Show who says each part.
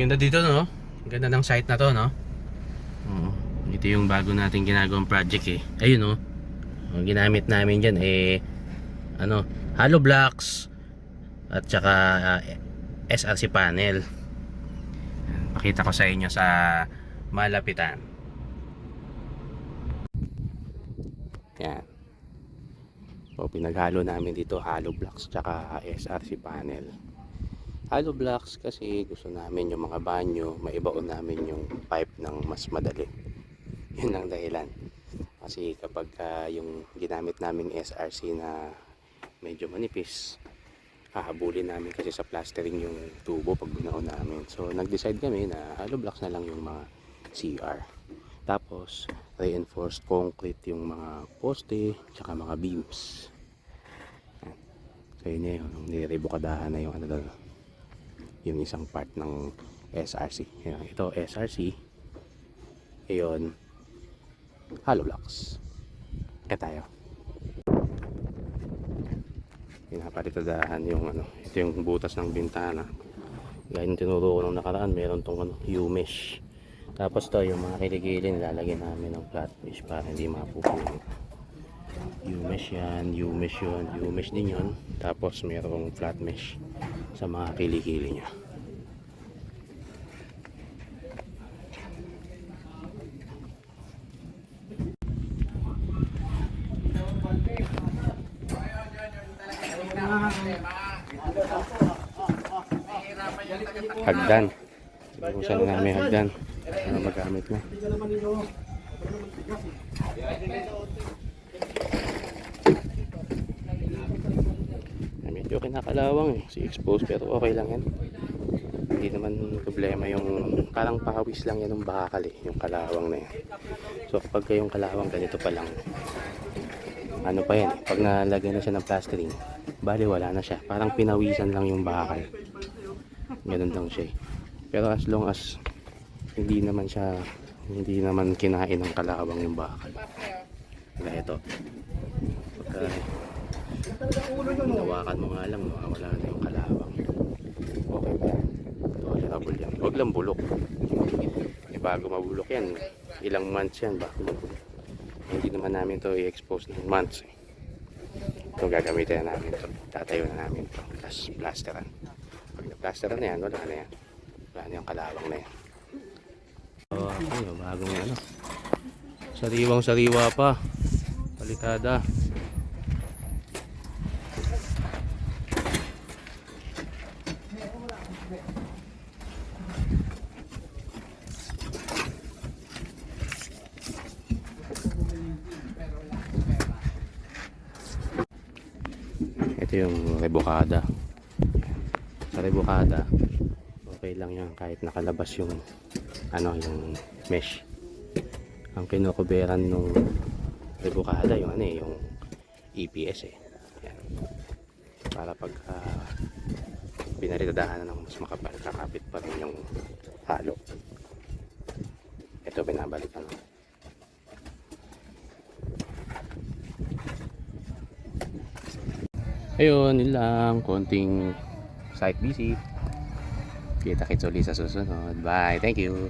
Speaker 1: Ganda dito no? Ganda ng site na to no? Oo. Ito yung bago nating ginagawang project eh. Ayun no. Ang ginamit namin dyan eh ano, hollow blocks at saka ah, SRC panel. Pakita ko sa inyo sa malapitan. Yan. So, pinaghalo namin dito hollow blocks tsaka SRC panel. Hollow blocks kasi gusto namin yung mga banyo, maibaon namin yung pipe ng mas madali. Yun ang dahilan. Kasi kapag ah, yung ginamit naming SRC na medyo manipis, hahabulin namin kasi sa plastering yung tubo pag binaon namin. So nag-decide kami na hollow blocks na lang yung mga CR. Tapos reinforced concrete yung mga poste tsaka mga beams. So yun na yun, nirebukadahan na yung ano doon. Yung isang part ng SRC. Yan. Ito SRC. Ayun. Hollow blocks. Kaya tayo. pinapalitadahan yung ano ito yung butas ng bintana gaya yung tinuro ko nung nakaraan meron tong ano U-mesh tapos to yung mga kiligilin lalagyan namin ng flat mesh para hindi mapupuno U-mesh yan U-mesh yun U-mesh din yun tapos merong flat mesh sa mga kilikili nya hagdan. Inuusan na namin hagdan para magamit na Ah, medyo kinakalawang eh. Si expose pero okay lang yan. Hindi naman problema yung parang pawis lang yan ng bakal eh yung kalawang na yan. So kapag yung kalawang ganito pa lang. Ano pa yan? Eh, pag nalagyan na siya ng plastering bali wala na siya. Parang pinawisan lang yung bakal. Ganun lang siya eh. pero as long as hindi naman siya hindi naman kinain ng kalawang yung bakal. Kaya ito. Pagka hinawakan mo nga lang mawawala na yung kalawang. Okay ba? Tolerable yan. Huwag lang bulok. Eh, bago mabulok yan ilang months yan bago mabulok. Hindi naman namin to i-expose ng months eh. ito gagamitin na namin to. Tatayo na namin to. Tapos plasteran pag na-plasteran na yan wala na yan. Wala na yung kalawang na yan. So ayun bagong ano. Sariwang sariwa pa. Palikada ito yung rebukada. Sa rebukada okay lang yan kahit nakalabas yung ano yung mesh. Ang kinukuberan nung rebukada yung ano eh yung EPS eh. Yan. para pag uh, binaritadahan ng mas makapal kakapit pa rin yung halo. Ito binabalik ano ayun yun lang konting site visit. Kita kits ulit sa susunod. Bye thank you